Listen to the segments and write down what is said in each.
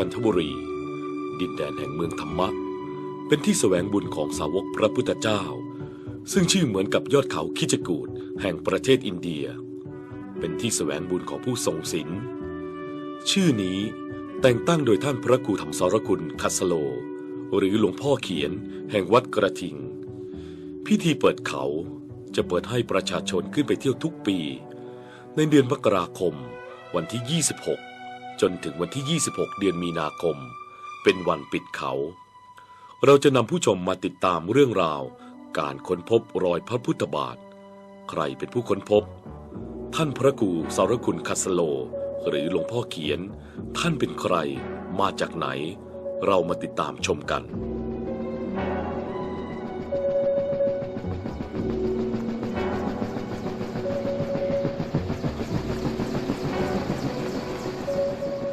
จันทบุรี ดินแดนแห่งเมืองธรรมะ เป็นที่แสวงบุญของสาวกพระพุทธเจ้า ซึ่งชื่อเหมือนกับยอดเขาคิจกูดแห่งประเทศอินเดีย เป็นที่แสวงบุญของผู้ทรงศีลชื่อนี้แต่งตั้งโดยท่านพระครูธรรมสรคุณคัสโล หรือหลวงพ่อเขียนแห่งวัดกระทิง พิธีเปิดเขาจะเปิดให้ประชาชนขึ้นไปเที่ยวทุกปี ในเดือนมกราคมวันที่ 26 จนถึงวันที่ 26 เดือนมีนาคม เป็นวันปิดเขา เราจะนำผู้ชมมาติดตามเรื่องราว การค้นพบรอยพระพุทธบาท ใครเป็นผู้ค้นพบ ท่านพระครูสารคุณคัสโล หรือหลวงพ่อเขียน ท่านเป็นใคร มาจากไหน เรามาติดตามชมกัน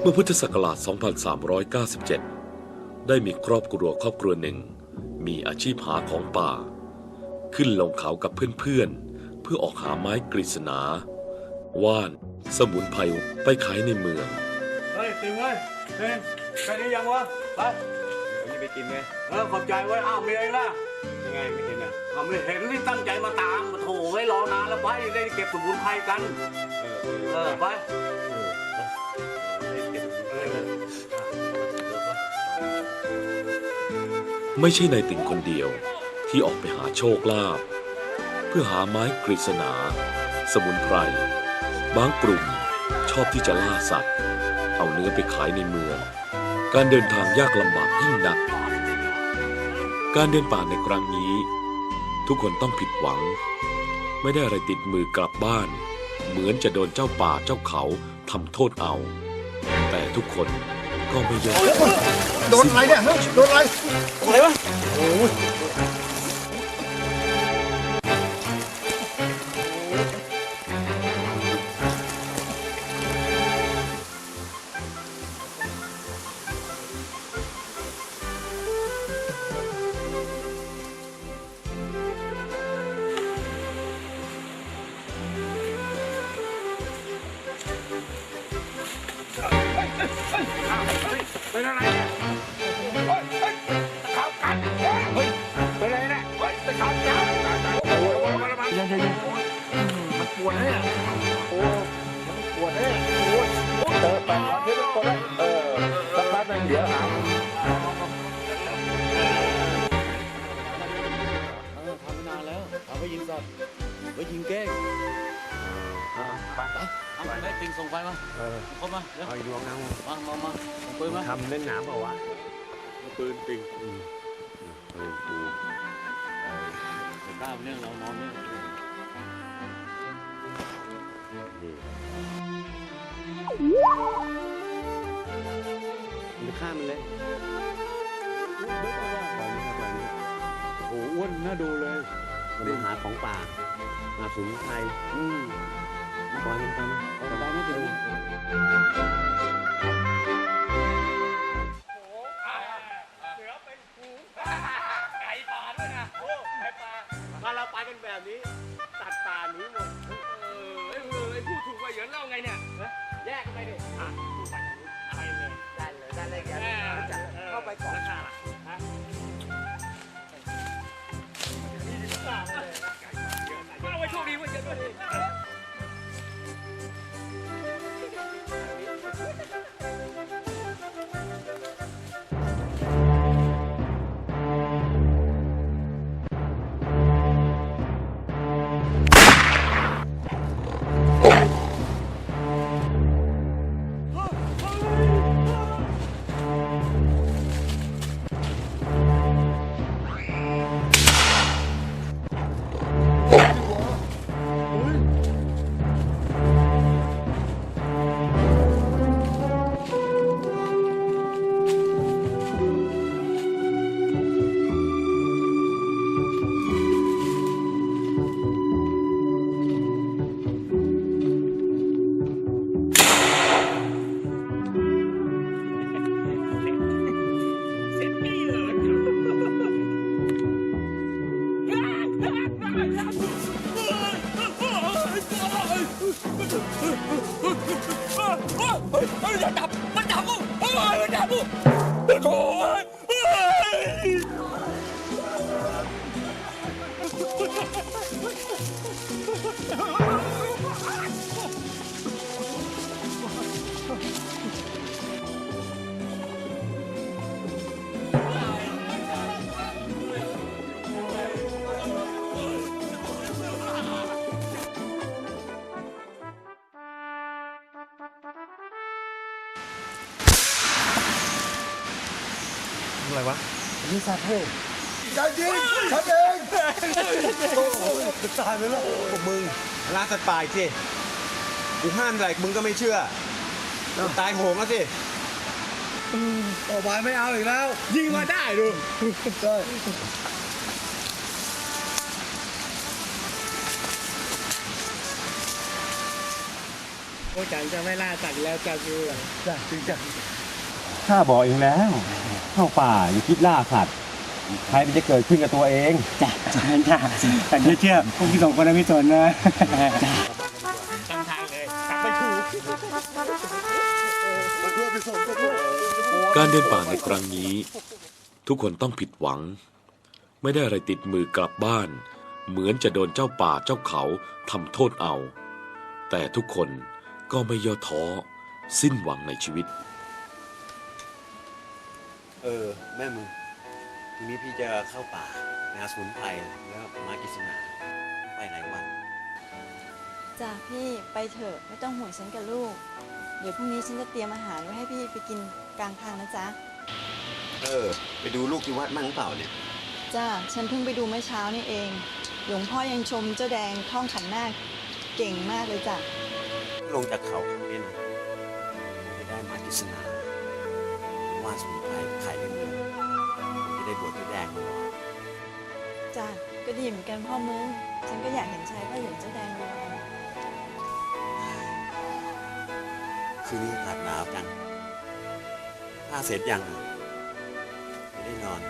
มื่อพุทธศักราช 2397 ได้มีครอบครัวครอบครัวหนึ่ง มีอาชีพหาของป่า ขึ้นลงเขากับเพื่อนๆ เพื่อออกหาไม้กฤษณา ว่าน สมุนไพรไปขายในเมือง เฮ้ยติงเว้ยเฮ้ยไปได้ยังวะ ไปวันนี้ไปกินไงเออขอบใจไว้ยอ้าวมีอะไรล่ะ ยังไงไม่เห็นอะอ้าวไม่เห็นนี่ตั้งใจมาตามมาโถไว้รอนานแล้วไปได้เก็บสมุนไพรกัน เออเออไป ไม่ใช่ในติ่งคนเดียวที่ออกไปหาโชคลาภเพื่อหาไม้กฤษณา สมุนไพร บางกลุ่มชอบที่จะล่าสัตว์ เอาเนื้อไปขายในเมือง การเดินทางยากลำบากยิ่งนัก การเดินป่าในครั้งนี้ ทุกคนต้องผิดหวัง ไม่ได้อะไรติดมือกลับบ้าน เหมือนจะโดนเจ้าป่าเจ้าเขาทำโทษเอา แต่ทุกคน ก็ไม่ยอมโดนอะไรเนี่ยฮะโดนอะไร อะไรวะ เป็นอะไรเฮ้ยเฮ้ยข่าวกันเฮ้ยเป็นอะไรเนี่ยเฮ้ยไปข่าวกันโอ้โหมันมันยังยังยังมันปวดเนี่ยโอ้มันปวดเนี่ยโอ้เออแปดวันที่มันปวดแล้วเออสักพักนึงเดี๋ยวหาทำนานแล้วเอาไว้ยิงสัตว์ไว้ยิงแก้งไปเอาไปติงส่งไฟมาเออครบมาเร็วเอาอีกดวงนึงมามามา ปืนมาทำเล่นหนามเปล่าวะปืนปิงเออกูเดี๋ยวกล้าไปเนี่ยเรานอนเนี่ยมันฆ่ามันเลยโอ้อ้วนน่าดูเลยมันมาหาของป่าหาสมุนไพรอืมปล่อยมันไปนะเอาไปไม่ถึง ยิงสัตว์เฮ้ยอย่ายิงฉันเองโอ้โหตายไปแล้วพวกมึงล่าสัตว์ป่าอีกสิกูห้ามอะไรมึงก็ไม่เชื่อกูตายโหงแล้วสิต่อไปไม่เอาอีกแล้ว ยิงมาได้ดูใช่โอ้จันจะไม่ล่าสัตว์แล้วจะคือจ้ะจริงจ้ะข้าบอกเองแล้ว เข้าป่าอย่าคิดล่าสัตว์ใครมันจะเกิดขึ้นกับตัวเองจ้ะจ้ะจ้ะแต่เชื่อพวกพี่สองคนนะพี่สนนะตั้งทางเลยกลับไปถูกไปด้วยไปส่งไปด้วยการเดินป่าในครั้งนี้ ทุกคนต้องผิดหวัง ไม่ได้อะไรติดมือกลับบ้าน เหมือนจะโดนเจ้าป่าเจ้าเขาทำโทษเอา แต่ทุกคนก็ไม่ย่อท้อ สิ้นหวังในชีวิต เออ แม่มึงทีนี้พี่จะเข้าป่าไปหาสมุนไพรแล้วมากิษณาไปหลายวัน จ้ะพี่ไปเถอะไม่ต้องห่วงฉันกับลูก เดี๋ยวพรุ่งนี้ฉันจะเตรียมอาหารไว้ให้พี่ไปกินกลางทางนะจ๊ะเออ ไปดูลูกที่วัดมั่งหรือเปล่าเนี่ย จ้ะฉันเพิ่งไปดูเมื่อเช้านี่เอง หลวงพ่อยังชมเจ้าแดงท่องขันนาคเก่งมากเลยจ้ะลงจากเขาครั้งนี้นะจะได้มากิษณา ว่านสมุนไพรขายในเมืองจะได้บวชที่แดงมาหน่อยจ้ะก็ดีเหมือนกันพ่อมึง ฉันก็อยากเห็นชายพระเหลืองเจ้าแดงเลยคืนนี้อากาศหนาวจังถ้าเสร็จยังอะจะได้นอน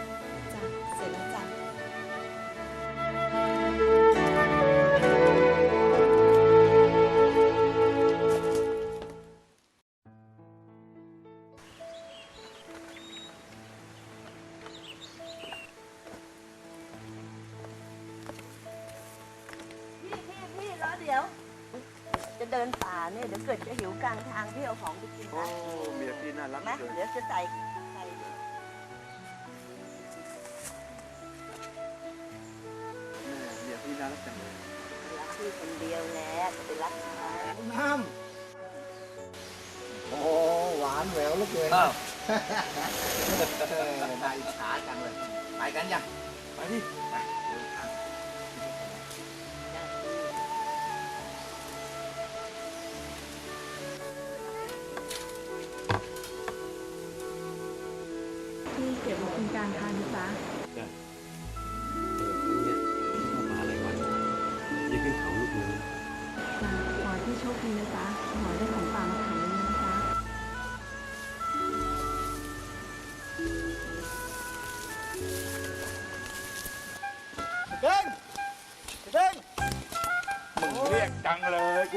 วานแหววเหลือเกินนายช้าจังเลย ไปกันยังไปดิไปเดินทางพี่เก็บมากินกลางทางนะจ๊ะ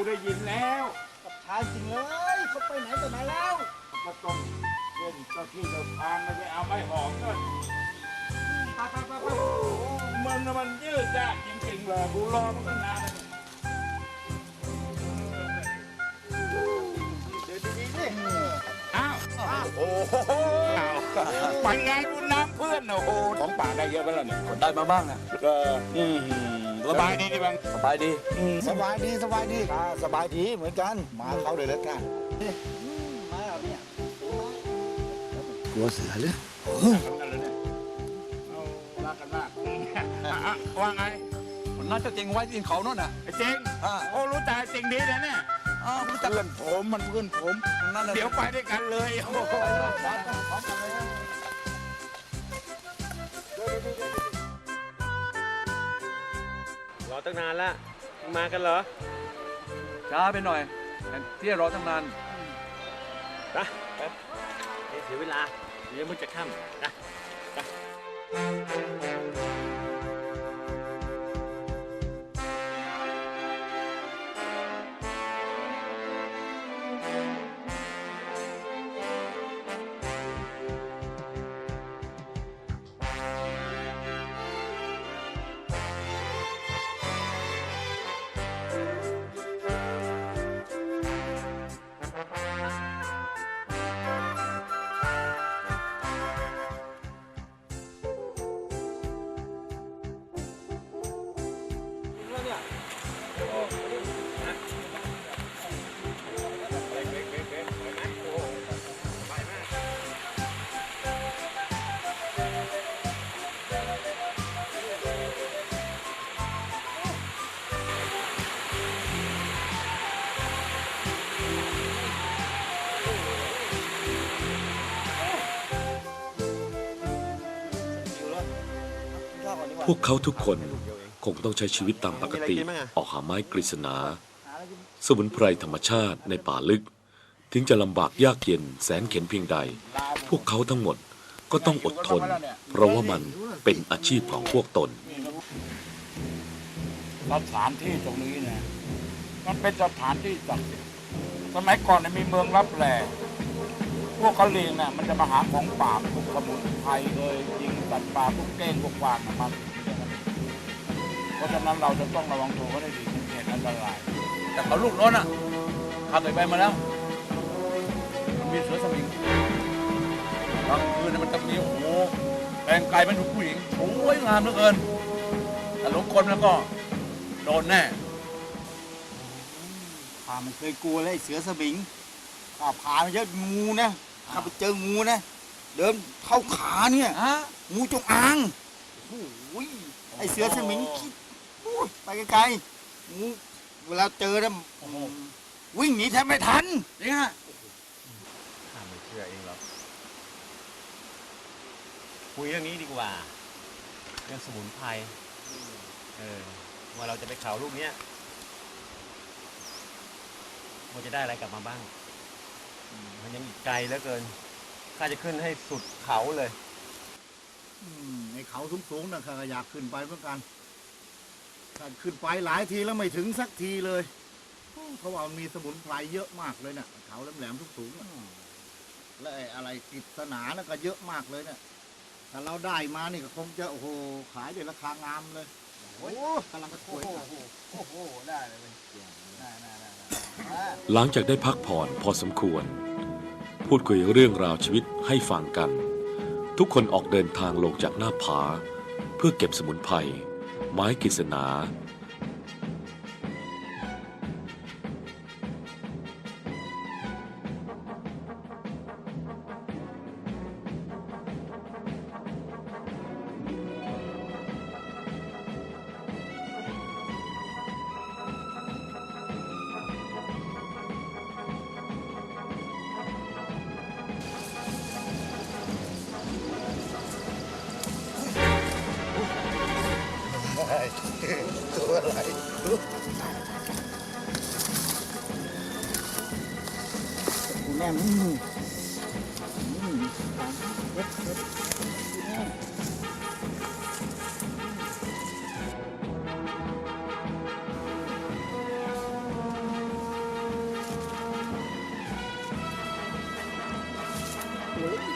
กูได้ยินแล้วกับชายจริงเลยเขาไปไหนต่อไหนแล้วก็ต้องเล่นเจ้าที่เจ้าทางไม่ใช่เอาไม้หอมก็ไปไปไปไปมันน่ะมันยืดยากจริงๆเลยกูรอมันตั้งนานแล้วเดี๋ยวดีๆดิอ้าวโอ้โหไปไงคุณน้ำเพื่อนโอ้โหของป่าได้เยอะไปแล้วเนี่ยได้มาบ้างนะเอออืม สบายดีนี่บังสบายดี สบายดีสบายดีอ่าสบายดีเหมือนกัน มาเขาเลยแล้วกันนี่อืมมาเอาเนี่ยกลัวเสือหรือกันเลยเนี่ยเอารักกันมากอะอะว่าไงมันน่าจะเจงไว้ที่เขาโน่นน่ะไอ้เจงอ่าโอ้รู้จักไอ้เจงดีนะเนี่ยอ้าวรู้จักเพื่อนผมมันเพื่อนผมนั่นน่ะเดี๋ยวไปด้วยกันเลยโอ้โหรอ ตั้งนานละมากันเหรอช้าไปหน่อยที่รอตั้งนานไปไปเสียเวลาเดี๋ยวมึงจะค่ำนะ วกเขาทุกคนคงต้องใช้ชีวิตตามปกติ ออกหาไม้กฤษณา สมุนไพรธรรมชาติในป่าลึก ถึงจะลำบากยากเย็นแสนเข็นเพียงใด พวกเขาทั้งหมดก็ต้องอดทน เพราะว่ามันเป็นอาชีพของพวกตนสถานที่ตรงนี้นะมันเป็นสถานที่ศักดิ์สิทธิ์สมัยก่อนเนี่ยมีเมืองรับแลพวกกะเหรียงเนี่ยมันจะมาหาของป่าพวกสมุนไพรเลยยิงสัตว์ป่าพวกเก้งพวกกวางน่ะมัน เพราะฉะนั้นเราจะต้องระวังตัวเขาได้ดีเป็นเหตุอันตราย แต่เขาลูกโน้นอะข้าเคยไปมาแล้วมันมีเสือสมิงกลางคืนเนี่ยมันจะมีโอ้โหแปลงกายเป็นผู้หญิงสวยงามเหลือเกิน แต่หลงคนแล้วก็โดนแน่ข้ามันเคยกลัวเลยไอ้เสือสมิงข้าผ่านมาเยอะงูนะข้าไปเจองูนะ เดินเข้าขาเนี่ยฮะงูจงอางโอ้ยไอเสือสมิงขี้โอ้ ยไปไกลๆงูเวลาเจอนะวิ่งหนีแทบไม่ทันนี่ฮะข้าไม่เชื่อเองหรอกคุยเรื่องนี้ดีกว่า เรื่องสมุนไพรเออว่าเราจะไปเขาลูกเนี้ยมันจะได้อะไรกลับมาบ้าง มันยังอีกไกลเหลือเกินข้าจะขึ้นให้สุดเขาเลย อืมในเขาสูงๆนะข้าก็อยากขึ้นไปเหมือนกัน ข้าขึ้นไปหลายทีแล้วไม่ถึงสักทีเลยโอ้เขาว่ามันมีสมุนไพรเยอะมากเลยเนี่ยเขาแหลมๆสูงๆน่ะและไอ้อะไรกิษณานะก็เยอะมากเลยเนี่ยถ้าเราได้มานี่ก็คงจะโอ้โหขายได้ราคางามเลยโอ้กำลังจะสวยนะโอ้โหได้เลยได้ได้ได้หลังจากได้พักผ่อนพอสมควร พูดคุยเรื่องราวชีวิตให้ฟังกัน ทุกคนออกเดินทางลงจากหน้าผา เพื่อเก็บสมุนไพร ไม้กฤษณา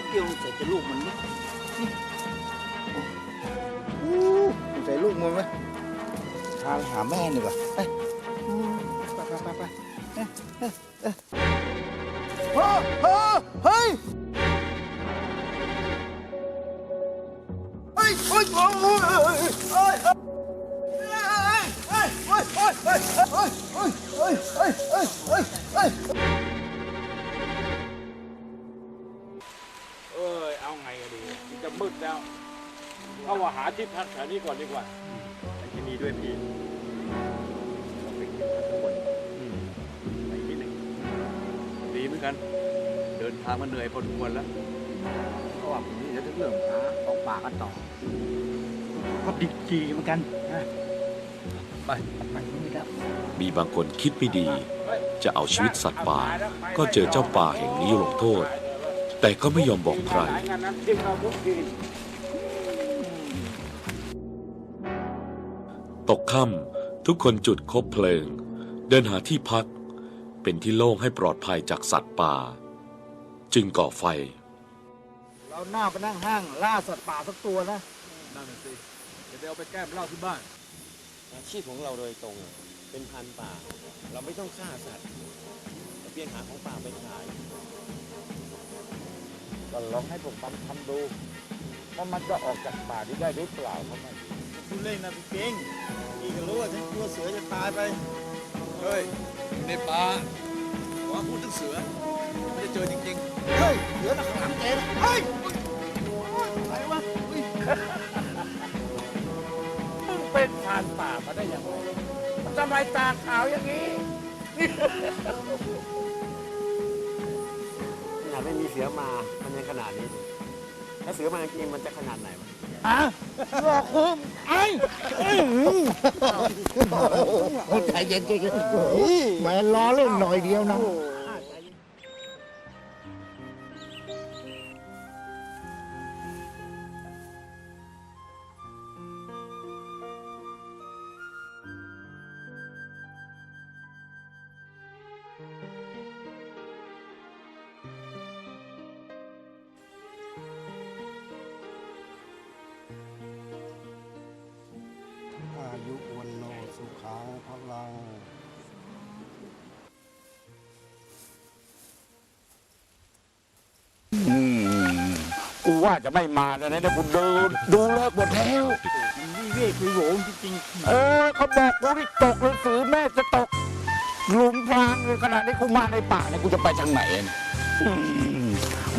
เกี่ยวใส่จะลูกมันไหมอู้ใส่ลูกมึงไหมพาไปหาแม่หน่อยว่ะไปอู้ไปไปไปไปเอ๊ะเอ๊ะเฮ้ยเฮ้ มันจะมืดแล้วเข้าว่าหาที่พักแถวนี้ก่อนดีกว่าที่นี่ด้วยพี่ต้องไปกินทุกคนไปที่หนึ่งดีเหมือนกัน เดินทางมาเหนื่อยพอสมควรแล้วเพราะว่าผมนี่จะเรื่องหาของป่ากันต่อ ก็ดีจีเหมือนกันนะไปไปไม่ได้มีบางคนคิดไม่ดี จะเอาชีวิตสัตว์ป่า ก็เจอเจ้าป่าแห่งนี้ลงโทษ แต่ก็ไม่ยอมบอกใครสายงานนั้นทิ้งเอาทุกทีตกค่ำทุกคนจุดคบเพลิง เดินหาที่พัก เป็นที่โล่งให้ปลอดภัยจากสัตว์ป่า จึงก่อไฟ เราหน้าไปนั่งห้างล่าสัตว์ป่าสักตัวนะนั่นน่ะสิจะได้เอาไปแก้มเหล้าที่บ้าน อาชีพของเราโดยตรงอะเป็นพันป่า เราไม่ต้องฆ่าสัตว์แต่เพียงหาของป่าไปขาย ก็ลองให้พวกมันทำดูว่ามันจะออกจากป่านี้ได้หรือเปล่าเขาไม่คุณเล่นนะพี่เก่งพี่ก็รู้ว่าฉันกลัวเสือจะตายไป เฮ้ยอยู่ในป่าว่าพูดถึงเสือไม่ได้เจอจริงเฮ้ยเสือหนักหลังแกนะเฮ้ยอะไรวะเฮ้ยมึงเป็นทานป่ามาได้ยังไงทำไมตาขาวอย่างนี้ขนาด ไม่มีเสือมา มันยังขนาดนี้ถ้าเสือมาจริงๆมันจะขนาดไหนวะฮะหลอกผมไอ้ใจเย็นใจเย็นแหมล้อเล่นหน่อยเดียวนะ ว่าจะไม่มาแล้วนะเนี่ยกูดูดูเลิกหมดแล้วนี่เรียกคือโหมจริงเออเขาบอกกูที่ตกหนังสือแม่จะตกหลุมพรางเลยขนาดนี้กูมาในป่าเนี่ยกูจะไปทางไหนเนี่ยอืม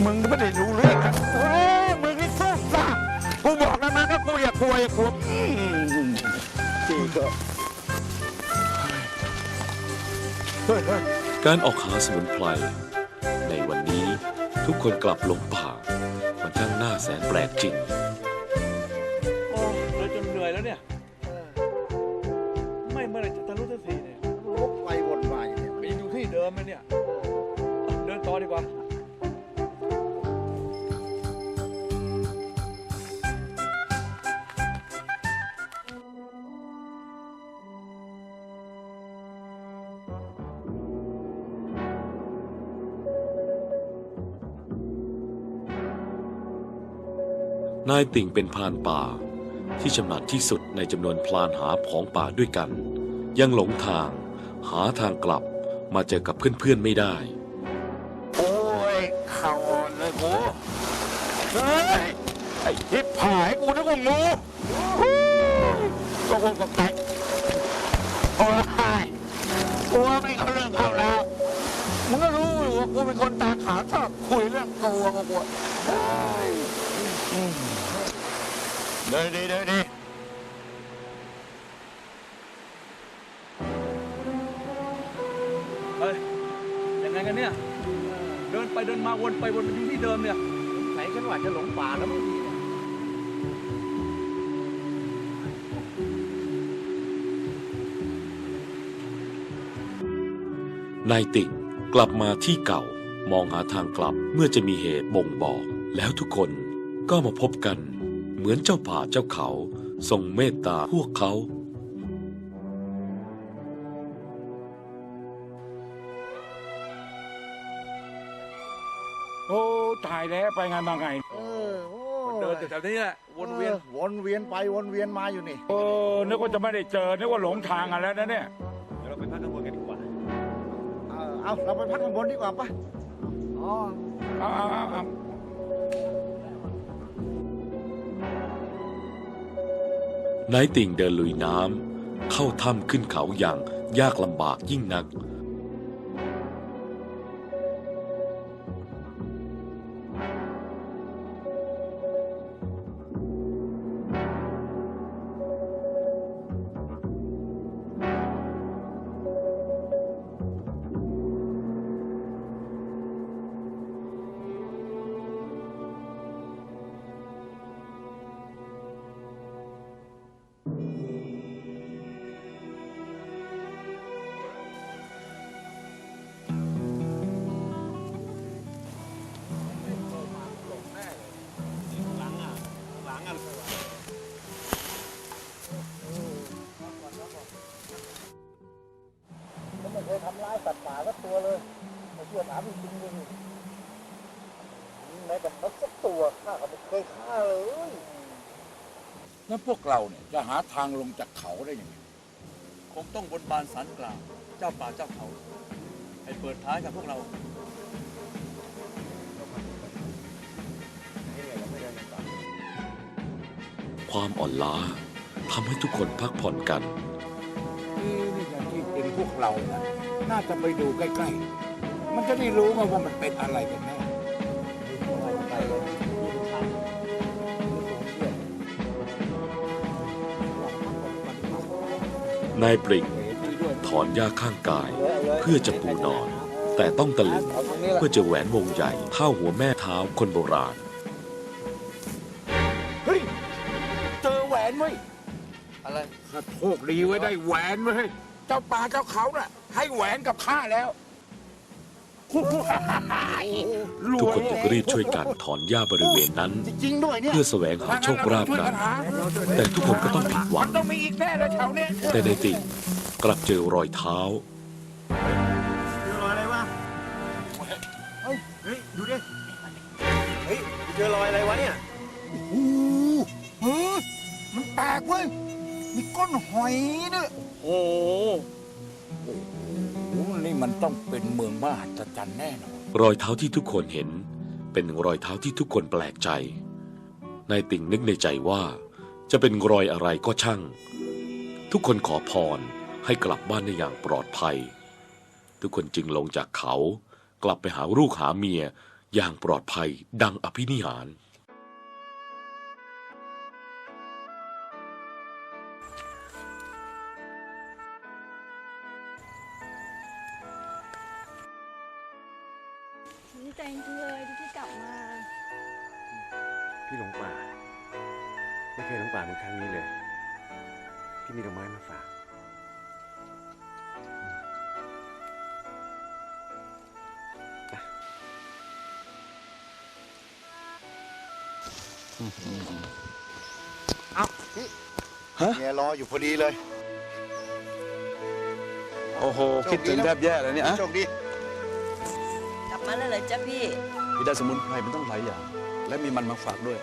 มึงไม่ได้รู้เรื่องอะโอ้ยมึงนี่สู้ซ่ากูบอกแล้วนะว่ากูอย่ากลัวอย่ากลัวอืมๆจริงก็การออกหาสมุนไพรในวันนี้ทุกคนกลับหลงป่ามัน ช่าง นายติ่งเป็นพรานป่า ที่ชำนาญที่สุดในจำนวนพลานหาของป่าด้วยกัน ยังหลงทาง หาทางกลับมาเจอกับเพื่อนๆไม่ได้ โอ้ยเข่าอ่อนเลยกูเฮ้ยไอ้ทิพหายกูนึกว่างูฮู้ก็คงกับไก่โอ้ยกูว่าไม่เขาเรื่องเข้าแล้วมึงก็รู้อยู่ว่ากูเป็นคนตาขาวชอบคุยเรื่องตัวกับกู เฮ้ยอืมเดินดีเดินดีเฮ้ยยังไงกันเนี่ย เดินไปเดินมาวนไปวนมาอยู่ที่เดิมเนี่ยไหนฉันว่าจะหลงป่าแล้วบางทีเนี่ยนายติ่งกลับมาที่เก่ามองหาทางกลับเมื่อจะมีเหตุบ่งบอก แล้วทุกคน ก็มาพบกัน เหมือนเจ้าป่าเจ้าเขาทรงเมตตาพวกเขา โอ้ตายแล้วไปไงมาไง เออโอ้เดินแถวๆนี้แหละวนเวียน ออวนเวียนไปวนเวียนมาอยู่นี่ เออ นึกว่าจะไม่ได้เจอ นึกว่าหลงทางกันแล้วนะเนี่ย เดี๋ยวเราไปพักข้างบนกันดีกว่า เออเอาเราไปพักข้างบนดีกว่าปะอ๋อ เอาเอาเอาเอา นายติ่งเดินลุยน้ำเข้าถ้ำขึ้นเขาอย่างยากลำบากยิ่งนัก ไม่เชื่อถามจริงๆเลยนี่แม้แต่นกสักตัวข้าก็ไม่เคยฆ่าเลยแล้วพวกเราเนี่ยจะหาทางลงจากเขาได้ยังไงคงต้องบนบานสารกล่าวเจ้าป่าเจ้าเขาให้เปิดท้ายกับพวกเรา ความอ่อนล้าทำให้ทุกคนพักผ่อนกัน นี่นี่อย่างที่เป็นพวกเรานะน่าจะไปดูใกล้ ๆ มันจะได้รู้ไงว่ามันเป็นอะไรกันแน่นายปริงถอนหญ้าข้างกาย เพื่อจะปูนอน แต่ต้องตะลึงเพื่อจะแหวนวงใหญ่เท่าหัวแม่เท้าคนโบราณ เฮ้ยว้ยอะไรข้าโชคดีไว้ได้แหวนไว้ยเจ้าป่าเจ้าเขาน่ะ ให้แหวนกับข้าแล้ว ทุกคนจึงรีบช่วยกันถอนหญ้าบริเวณนั้น จริงด้วยเนี่ยเพื่อแสวงหาโชคลาภกัน แต่ทุกคนก็ต้องผิดหวัมังนต้องมีอีกแน่เลยแถวเนี้ยแต่ในติ่งกลับเจอรอยเท้าเจอรอยอะไรวะเฮ้ยเฮ้ย ดูดิ เฮ้ยเจอรอยอะไรวะเนี่ย โอ้โหเฮ้ยมันแปลกเว้ย มีก้นหอยด้วยโอ้โหโอ้โหนี่มัน ต้องเป็นเมืองมหัศจรรย์แน่นอนรอยเท้าที่ทุกคนเห็น เป็นรอยเท้าที่ทุกคนแปลกใจ นายติ่งนึกในใจว่า จะเป็นรอยอะไรก็ช่าง ทุกคนขอพรให้กลับบ้านได้อย่างปลอดภัย ทุกคนจึงลงจากเขา กลับไปหาลูกหาเมียอย่างปลอดภัยดังอภินิหาร มีดอกไม้มาฝากเมียรออยู่พอดีเลย โอ้โห คิดถึงแทบแย่เลยเนี่ยอะโชคดี กลับมาแล้วเหรอจ๊ะพี่ พี่ได้สมุนไพรมันต้องหลายอย่าง และมีมันมาฝากด้วย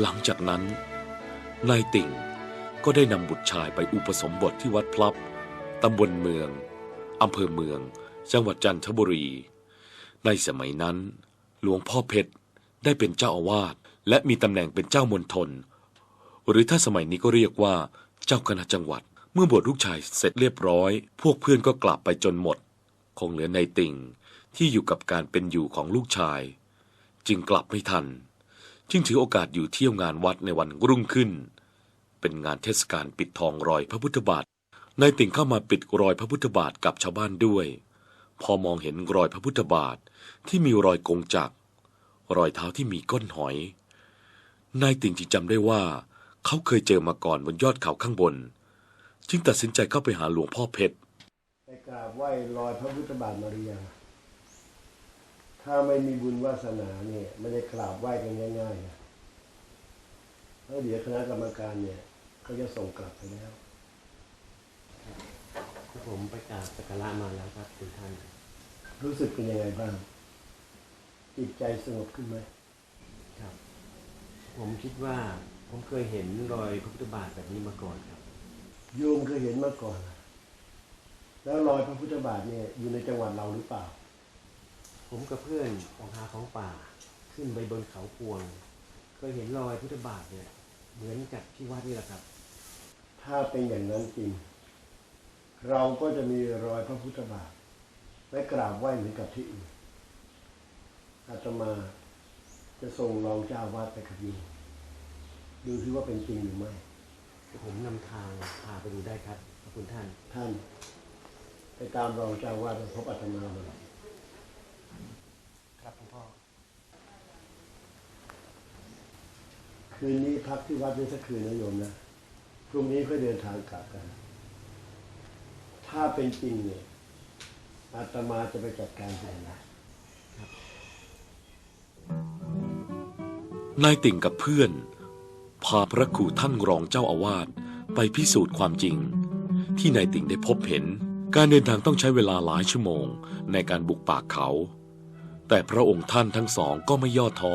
หลังจากนั้นนายติ่งก็ได้นำบุตรชายไปอุปสมบทที่วัดพลับตำบลเมืองอำเภอเมือง จังหวัดจันทบุรี ในสมัยนั้น หลวงพ่อเพชรได้เป็นเจ้าอาวาสและมีตำแหน่งเป็นเจ้ามณฑลหรือถ้าสมัยนี้ก็เรียกว่าเจ้าคณะจังหวัด เมื่อบวชลูกชายเสร็จเรียบร้อย พวกเพื่อนก็กลับไปจนหมด คงเหลือนายติ่งที่อยู่กับการเป็นอยู่ของลูกชาย จึงกลับไม่ทัน จึงถือโอกาสอยู่เที่ยวงานวัดในวันรุ่งขึ้น เป็นงานเทศกาลปิดทองรอยพระพุทธบาทนายติ่งเข้ามาปิดรอยพระพุทธบาทกับชาวบ้านด้วย พอมองเห็นรอยพระพุทธบาทที่มีรอยกงจักร รอยเท้าที่มีก้นหอย นายติ่งจึงจำได้ว่า เขาเคยเจอมาก่อนบนยอดเขาข้างบน จึงตัดสินใจเข้าไปหาหลวงพ่อเพชรไปกราบไหว้รอยพระพุทธบาทมาหรือยัง ถ้าไม่มีบุญวาสนาเนี่ยไม่ได้กราบไหว้กันง่ายๆนะเพราะเดี๋ยวคณะกรรมการเนี่ยเขาจะส่งกลับไปแล้วผมไปกราบสักการะมาแล้วครับคุณท่าน รู้สึกเป็นยังไงบ้าง จิตใจสงบขึ้นไหมครับ ผมคิดว่าผมเคยเห็นรอยพระพุทธบาทแบบนี้มาก่อนครับ โยมเคยเห็นมาก่อน แล้วรอยพระพุทธบาทเนี่ยอยู่ในจังหวัดเราหรือเปล่า ผมกับเพื่อนออกหาของป่าขึ้นไปบนเขาพวง เคยเห็นรอยพุทธบาทเนี่ยเหมือนกับที่วัดนี่แหละครับ ถ้าเป็นอย่างนั้นจริง เราก็จะมีรอยพระพุทธบาทและกราบไหว้เหมือนกับที่อื่นอาตมาจะส่งรองเจ้าอาวาดไปขับยูดูซิว่าเป็นจริงหรือไม่ผมนำทางพาไปดูได้ครับขอบคุณท่าน ท่าน ไปตามรองเจ้าอาวาดไปพบอาตมาเลย ครับหลวงพ่อ คืนนี้พักที่วัดนี้สักคืนนะโยมนะพรุ่งนี้ก็เดินทางกลับกัน ถ้าเป็นจริงเนี่ยอาตมาจะไปจัดการให้นะนายติ่งกับเพื่อน พาพระครูท่านรองเจ้าอาวาสไปพิสูจน์ความจริง ที่นายติ่งได้พบเห็น การเดินทางต้องใช้เวลาหลายชั่วโมงในการบุกป่าเขา แต่พระองค์ท่านทั้งสองก็ไม่ย่อท้อ